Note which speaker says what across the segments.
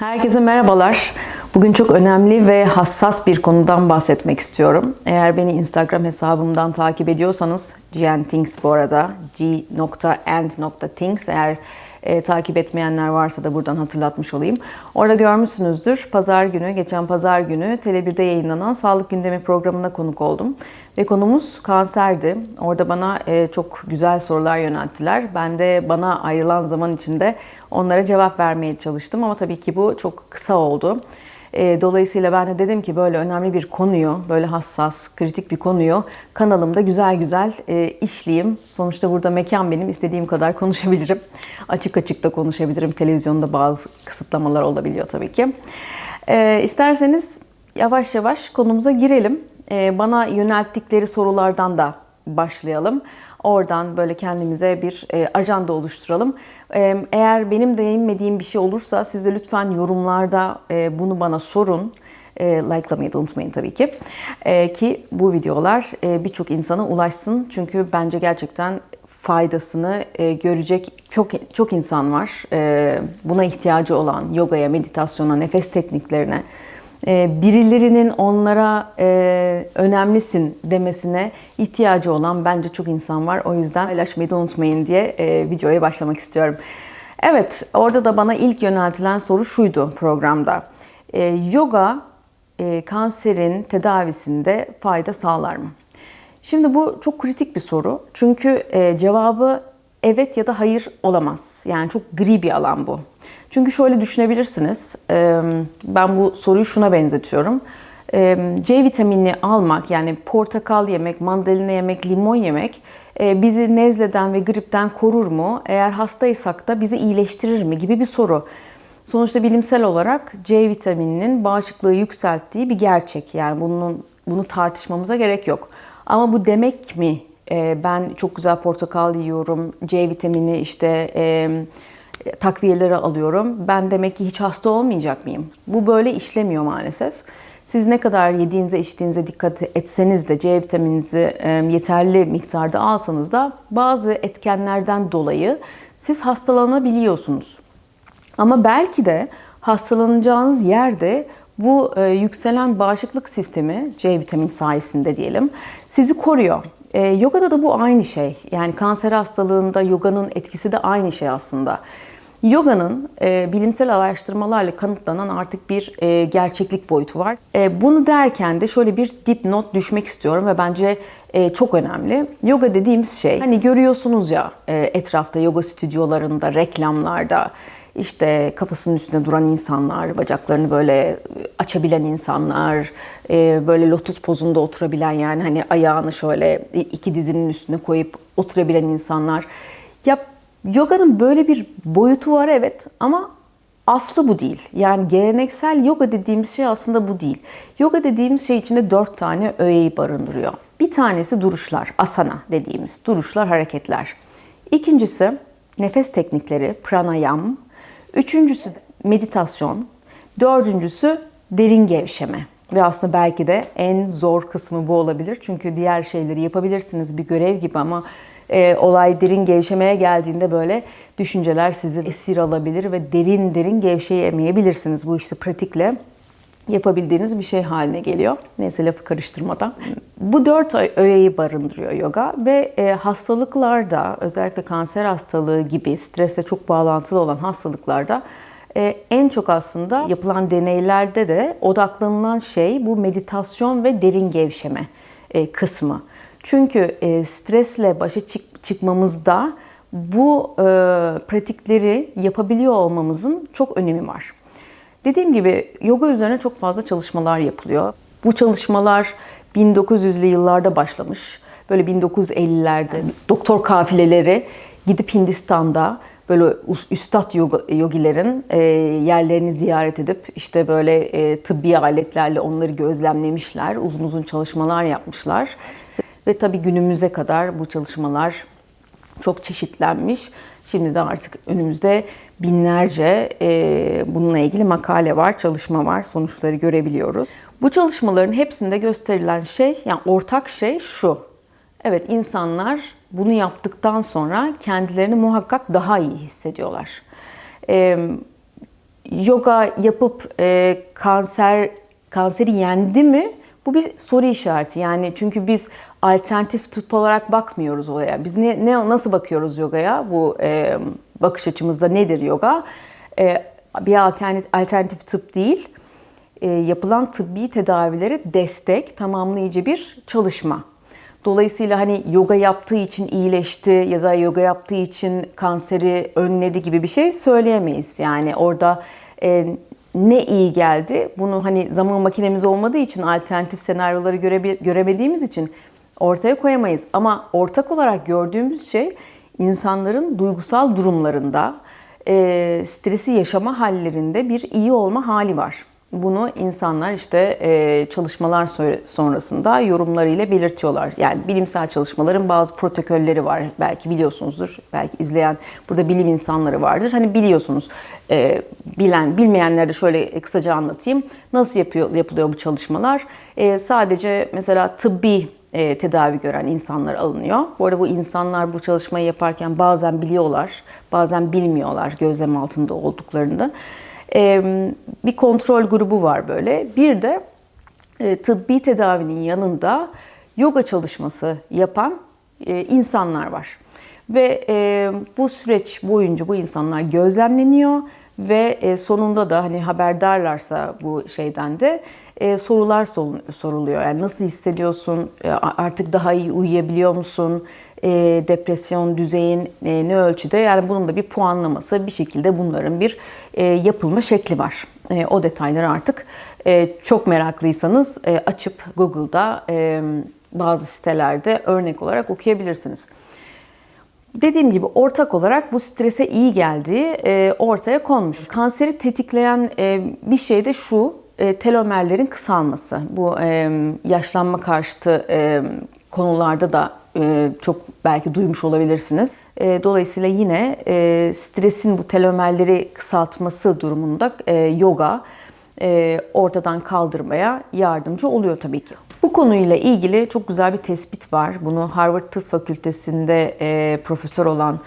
Speaker 1: Herkese merhabalar. Bugün çok önemli ve hassas bir konudan bahsetmek istiyorum. Eğer beni Instagram hesabımdan takip ediyorsanız, Gentings bu arada, g.and.things eğer e, takip etmeyenler varsa da buradan hatırlatmış olayım. Orada görmüşsünüzdür. Pazar günü, geçen pazar günü Tele1'de yayınlanan Sağlık Gündemi programına konuk oldum. Ve konumuz kanserdi. Orada bana e, çok güzel sorular yönelttiler. Ben de bana ayrılan zaman içinde onlara cevap vermeye çalıştım. Ama tabii ki bu çok kısa oldu. E, Dolayısıyla ben de dedim ki böyle önemli bir konuyu, böyle hassas, kritik bir konuyu kanalımda güzel güzel e, işleyeyim. Sonuçta burada mekan benim, istediğim kadar konuşabilirim. Açık açık da konuşabilirim. Televizyonda bazı kısıtlamalar olabiliyor tabii ki. E, isterseniz yavaş yavaş konumuza girelim. E, bana yönelttikleri sorulardan da başlayalım. Oradan böyle kendimize bir e, ajanda oluşturalım. E, eğer benim değinmediğim bir şey olursa siz de lütfen yorumlarda e, bunu bana sorun. E, likelamayı da unutmayın tabii ki. Ki bu videolar birçok insana ulaşsın. Çünkü bence gerçekten faydasını görecek çok çok insan var. Buna ihtiyacı olan yogaya, meditasyona, nefes tekniklerine, birilerinin onlara e, önemlisin demesine ihtiyacı olan bence çok insan var. O yüzden paylaşmayı da unutmayın diye e, videoya başlamak istiyorum. Evet, orada da bana ilk yöneltilen soru şuydu programda. E, yoga e, kanserin tedavisinde fayda sağlar mı? Şimdi bu çok kritik bir soru. Çünkü e, cevabı evet ya da hayır olamaz. Yani çok gri bir alan bu. Çünkü şöyle düşünebilirsiniz. Ben bu soruyu şuna benzetiyorum. C vitaminini almak yani portakal yemek, mandalina yemek, limon yemek bizi nezleden ve gripten korur mu? Eğer hastaysak da bizi iyileştirir mi gibi bir soru. Sonuçta bilimsel olarak C vitamininin bağışıklığı yükselttiği bir gerçek. Yani bunun bunu tartışmamıza gerek yok. Ama bu demek mi ben çok güzel portakal yiyorum, C vitamini işte takviyeleri alıyorum. Ben demek ki hiç hasta olmayacak mıyım? Bu böyle işlemiyor maalesef. Siz ne kadar yediğinize içtiğinize dikkat etseniz de C vitamininizi e, yeterli miktarda alsanız da bazı etkenlerden dolayı siz hastalanabiliyorsunuz. Ama belki de hastalanacağınız yerde bu e, yükselen bağışıklık sistemi C vitamin sayesinde diyelim sizi koruyor. E, yogada da bu aynı şey. Yani kanser hastalığında yoganın etkisi de aynı şey aslında. Yoganın e, bilimsel araştırmalarla kanıtlanan artık bir e, gerçeklik boyutu var. E, bunu derken de şöyle bir dipnot düşmek istiyorum ve bence e, çok önemli. Yoga dediğimiz şey hani görüyorsunuz ya e, etrafta yoga stüdyolarında, reklamlarda işte kafasının üstünde duran insanlar, bacaklarını böyle açabilen insanlar, e, böyle lotus pozunda oturabilen yani hani ayağını şöyle iki dizinin üstüne koyup oturabilen insanlar. Ya yoganın böyle bir boyutu var evet ama aslı bu değil. Yani geleneksel yoga dediğimiz şey aslında bu değil. Yoga dediğimiz şey içinde dört tane öğeyi barındırıyor. Bir tanesi duruşlar, asana dediğimiz duruşlar, hareketler. İkincisi nefes teknikleri, pranayam. Üçüncüsü meditasyon. Dördüncüsü derin gevşeme. Ve aslında belki de en zor kısmı bu olabilir. Çünkü diğer şeyleri yapabilirsiniz bir görev gibi ama e, olay derin gevşemeye geldiğinde böyle düşünceler sizi esir alabilir ve derin derin gevşeyemeyebilirsiniz. Bu işte pratikle yapabildiğiniz bir şey haline geliyor. Neyse lafı karıştırmadan. Bu dört öğeyi barındırıyor yoga ve e, hastalıklarda özellikle kanser hastalığı gibi stresle çok bağlantılı olan hastalıklarda e, en çok aslında yapılan deneylerde de odaklanılan şey bu meditasyon ve derin gevşeme e, kısmı. Çünkü e, stresle başa çık- çıkmamızda bu e, pratikleri yapabiliyor olmamızın çok önemi var. Dediğim gibi yoga üzerine çok fazla çalışmalar yapılıyor. Bu çalışmalar 1900'lü yıllarda başlamış. Böyle 1950'lerde doktor kafileleri gidip Hindistan'da böyle üstad yogilerin e, yerlerini ziyaret edip işte böyle e, tıbbi aletlerle onları gözlemlemişler. Uzun uzun çalışmalar yapmışlar. Ve tabii günümüze kadar bu çalışmalar çok çeşitlenmiş. Şimdi de artık önümüzde binlerce e, bununla ilgili makale var, çalışma var, sonuçları görebiliyoruz. Bu çalışmaların hepsinde gösterilen şey, yani ortak şey şu. Evet insanlar bunu yaptıktan sonra kendilerini muhakkak daha iyi hissediyorlar. E, yoga yapıp e, kanser kanseri yendi mi? Bu bir soru işareti. Yani çünkü biz alternatif tıp olarak bakmıyoruz olaya. Biz ne, ne nasıl bakıyoruz yogaya? Bu e, bakış açımızda nedir yoga? E, bir alternatif, alternatif tıp değil. E, yapılan tıbbi tedavilere destek, tamamlayıcı bir çalışma. Dolayısıyla hani yoga yaptığı için iyileşti ya da yoga yaptığı için kanseri önledi gibi bir şey söyleyemeyiz. Yani orada e, ne iyi geldi bunu hani zaman makinemiz olmadığı için alternatif senaryoları göre, göremediğimiz için ortaya koyamayız. Ama ortak olarak gördüğümüz şey insanların duygusal durumlarında, e, stresi yaşama hallerinde bir iyi olma hali var. Bunu insanlar işte e, çalışmalar sonrasında yorumlarıyla belirtiyorlar. Yani bilimsel çalışmaların bazı protokolleri var. Belki biliyorsunuzdur. Belki izleyen burada bilim insanları vardır. Hani biliyorsunuz. E, bilen bilmeyenlere de şöyle kısaca anlatayım. Nasıl yapıyor yapılıyor bu çalışmalar? E, sadece mesela tıbbi tedavi gören insanlar alınıyor. Bu arada bu insanlar bu çalışmayı yaparken bazen biliyorlar, bazen bilmiyorlar gözlem altında olduklarını bir kontrol grubu var böyle. Bir de e, tıbbi tedavinin yanında yoga çalışması yapan e, insanlar var. Ve bu süreç boyunca bu insanlar gözlemleniyor ve sonunda da hani haberdarlarsa bu şeyden de sorular soruluyor. Yani nasıl hissediyorsun? Artık daha iyi uyuyabiliyor musun? e, depresyon düzeyin e, ne ölçüde yani bunun da bir puanlaması bir şekilde bunların bir e, yapılma şekli var. E, o detayları artık e, çok meraklıysanız e, açıp Google'da e, bazı sitelerde örnek olarak okuyabilirsiniz. Dediğim gibi ortak olarak bu strese iyi geldiği e, ortaya konmuş. Kanseri tetikleyen e, bir şey de şu, e, telomerlerin kısalması. Bu e, yaşlanma karşıtı e, konularda da çok belki duymuş olabilirsiniz. Dolayısıyla yine stresin bu telomerleri kısaltması durumunda yoga ortadan kaldırmaya yardımcı oluyor tabii ki. Bu konuyla ilgili çok güzel bir tespit var. Bunu Harvard Tıp Fakültesi'nde profesör olan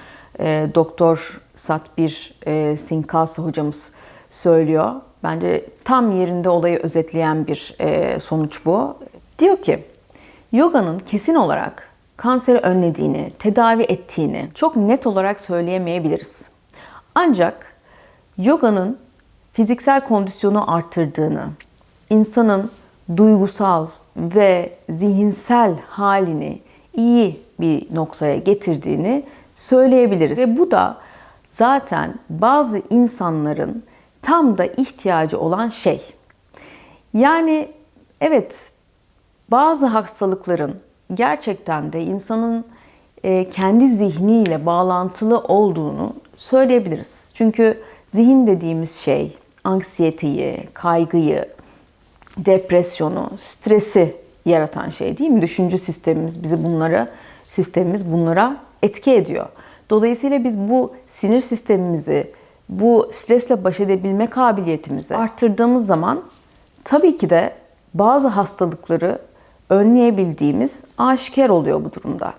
Speaker 1: Doktor Satbir e, Sinkasa hocamız söylüyor. Bence tam yerinde olayı özetleyen bir sonuç bu. Diyor ki, yoganın kesin olarak kanseri önlediğini, tedavi ettiğini çok net olarak söyleyemeyebiliriz. Ancak yoga'nın fiziksel kondisyonu arttırdığını, insanın duygusal ve zihinsel halini iyi bir noktaya getirdiğini söyleyebiliriz. Ve bu da zaten bazı insanların tam da ihtiyacı olan şey. Yani evet bazı hastalıkların gerçekten de insanın e, kendi zihniyle bağlantılı olduğunu söyleyebiliriz. Çünkü zihin dediğimiz şey anksiyeteyi, kaygıyı, depresyonu, stresi yaratan şey değil mi? Düşünce sistemimiz bizi bunlara sistemimiz bunlara etki ediyor. Dolayısıyla biz bu sinir sistemimizi, bu stresle baş edebilme kabiliyetimizi arttırdığımız zaman tabii ki de bazı hastalıkları önleyebildiğimiz aşikar oluyor bu durumda.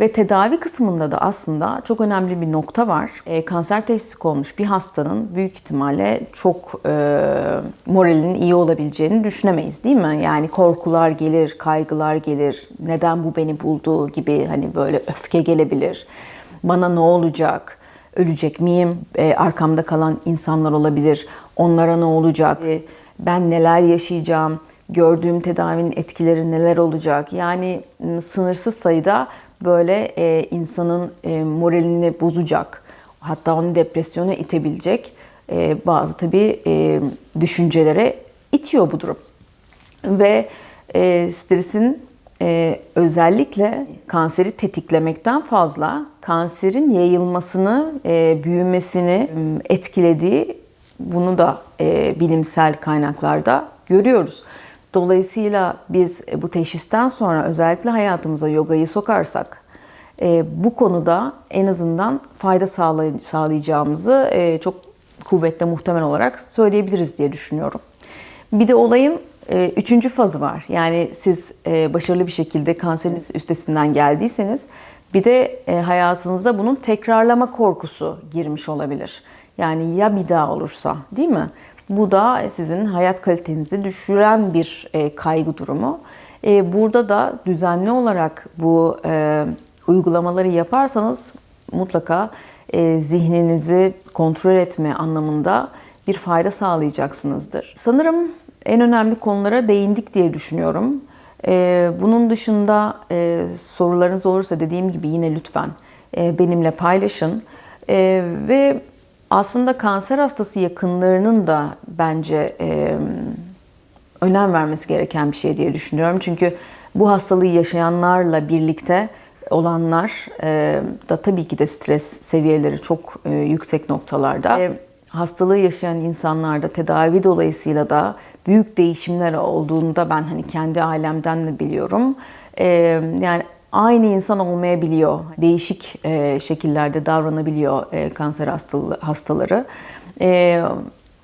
Speaker 1: Ve tedavi kısmında da aslında çok önemli bir nokta var. E, kanser teşhisi konmuş bir hastanın büyük ihtimalle çok e, moralinin iyi olabileceğini düşünemeyiz değil mi? Yani korkular gelir, kaygılar gelir, neden bu beni buldu gibi hani böyle öfke gelebilir. Bana ne olacak? Ölecek miyim? E, arkamda kalan insanlar olabilir. Onlara ne olacak? E, ben neler yaşayacağım? gördüğüm tedavinin etkileri neler olacak? Yani sınırsız sayıda böyle e, insanın e, moralini bozacak, hatta onu depresyona itebilecek e, bazı tabii e, düşüncelere itiyor bu durum. Ve e, stresin e, özellikle kanseri tetiklemekten fazla kanserin yayılmasını, e, büyümesini etkilediği bunu da e, bilimsel kaynaklarda görüyoruz. Dolayısıyla biz e, bu teşhisten sonra özellikle hayatımıza yogayı sokarsak e, bu konuda en azından fayda sağlayacağımızı e, çok kuvvetle muhtemel olarak söyleyebiliriz diye düşünüyorum. Bir de olayın üçüncü fazı var. Yani siz başarılı bir şekilde kanseriniz üstesinden geldiyseniz bir de hayatınızda bunun tekrarlama korkusu girmiş olabilir. Yani ya bir daha olursa değil mi? Bu da sizin hayat kalitenizi düşüren bir e, kaygı durumu. E, burada da düzenli olarak bu e, uygulamaları yaparsanız mutlaka e, zihninizi kontrol etme anlamında bir fayda sağlayacaksınızdır. Sanırım en önemli konulara değindik diye düşünüyorum. E, bunun dışında e, sorularınız olursa dediğim gibi yine lütfen e, benimle paylaşın. E, ve aslında kanser hastası yakınlarının da bence e, önem vermesi gereken bir şey diye düşünüyorum. Çünkü bu hastalığı yaşayanlarla birlikte olanlar da tabii ki de stres seviyeleri çok yüksek noktalarda. Hastalığı yaşayan insanlarda tedavi dolayısıyla da büyük değişimler olduğunda ben hani kendi ailemden de biliyorum. Yani aynı insan olmayabiliyor. Değişik şekillerde davranabiliyor kanser hastaları.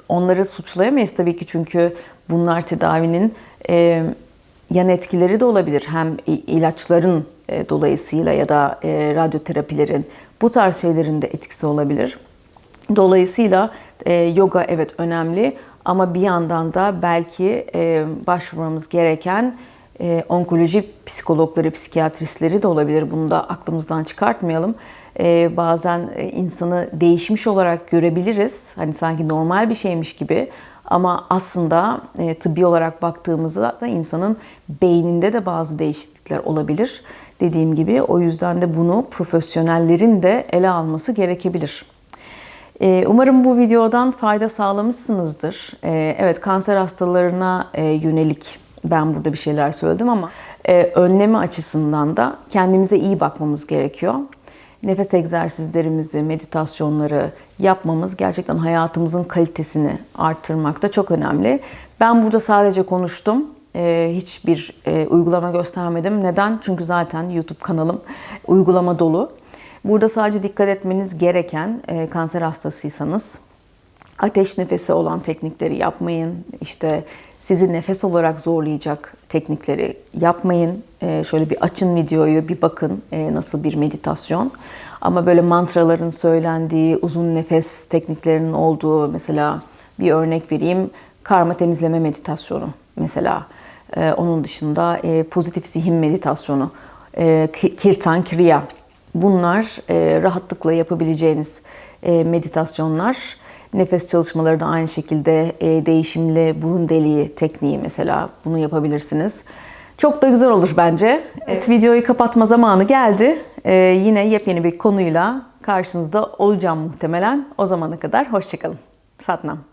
Speaker 1: Onları suçlayamayız tabii ki çünkü bunlar tedavinin yan etkileri de olabilir. Hem ilaçların dolayısıyla ya da radyoterapilerin bu tarz şeylerin de etkisi olabilir. Dolayısıyla e, yoga evet önemli ama bir yandan da belki e, başvurmamız gereken e, onkoloji psikologları, psikiyatristleri de olabilir. Bunu da aklımızdan çıkartmayalım. E, bazen e, insanı değişmiş olarak görebiliriz. Hani sanki normal bir şeymiş gibi. Ama aslında e, tıbbi olarak baktığımızda da insanın beyninde de bazı değişiklikler olabilir. Dediğim gibi o yüzden de bunu profesyonellerin de ele alması gerekebilir. E, umarım bu videodan fayda sağlamışsınızdır. E, evet kanser hastalarına e, yönelik ben burada bir şeyler söyledim ama e, önleme açısından da kendimize iyi bakmamız gerekiyor. Nefes egzersizlerimizi, meditasyonları yapmamız gerçekten hayatımızın kalitesini arttırmakta çok önemli. Ben burada sadece konuştum. E, hiçbir e, uygulama göstermedim. Neden? Çünkü zaten YouTube kanalım uygulama dolu. Burada sadece dikkat etmeniz gereken e, kanser hastasıysanız ateş nefesi olan teknikleri yapmayın. İşte sizi nefes olarak zorlayacak teknikleri yapmayın. Ee, şöyle bir açın videoyu, bir bakın e, nasıl bir meditasyon. Ama böyle mantraların söylendiği, uzun nefes tekniklerinin olduğu mesela bir örnek vereyim. Karma temizleme meditasyonu mesela. Ee, onun dışında e, pozitif zihin meditasyonu, e, kirtan kriya. Bunlar e, rahatlıkla yapabileceğiniz e, meditasyonlar. Nefes çalışmaları da aynı şekilde e, değişimli burun deliği tekniği mesela bunu yapabilirsiniz. Çok da güzel olur bence. Evet, videoyu kapatma zamanı geldi. E, yine yepyeni bir konuyla karşınızda olacağım muhtemelen. O zamana kadar hoşçakalın. Satnam.